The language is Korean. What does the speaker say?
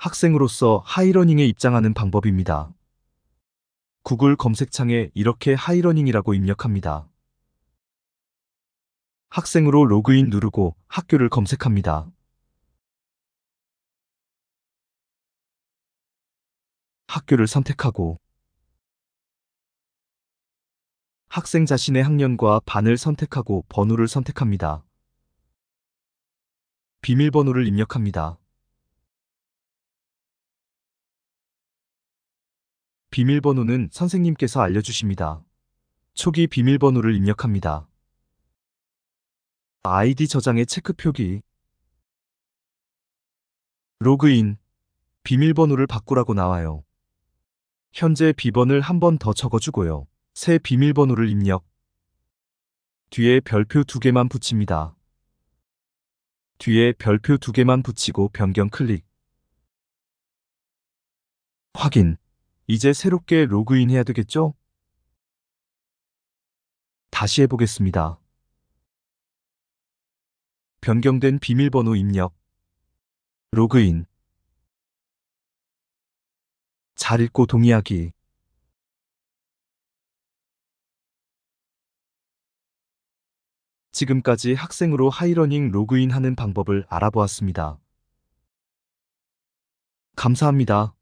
학생으로서 하이러닝에 입장하는 방법입니다. 구글 검색창에 이렇게 하이러닝이라고 입력합니다. 학생으로 로그인 누르고 학교를 검색합니다. 학교를 선택하고 학생 자신의 학년과 반을 선택하고 번호를 선택합니다. 비밀번호를 입력합니다. 비밀번호는 선생님께서 알려주십니다. 초기 비밀번호를 입력합니다. 아이디 저장의 체크 표기. 로그인. 비밀번호를 바꾸라고 나와요. 현재 비번을 한 번 더 적어주고요. 새 비밀번호를 입력. 뒤에 별표 두 개만 붙입니다. 뒤에 별표 두 개만 붙이고 변경 클릭. 확인. 이제 새롭게 로그인 해야 되겠죠? 다시 해보겠습니다. 변경된 비밀번호 입력. 로그인. 잘 읽고 동의하기. 지금까지 학생으로 하이러닝 로그인 하는 방법을 알아보았습니다. 감사합니다.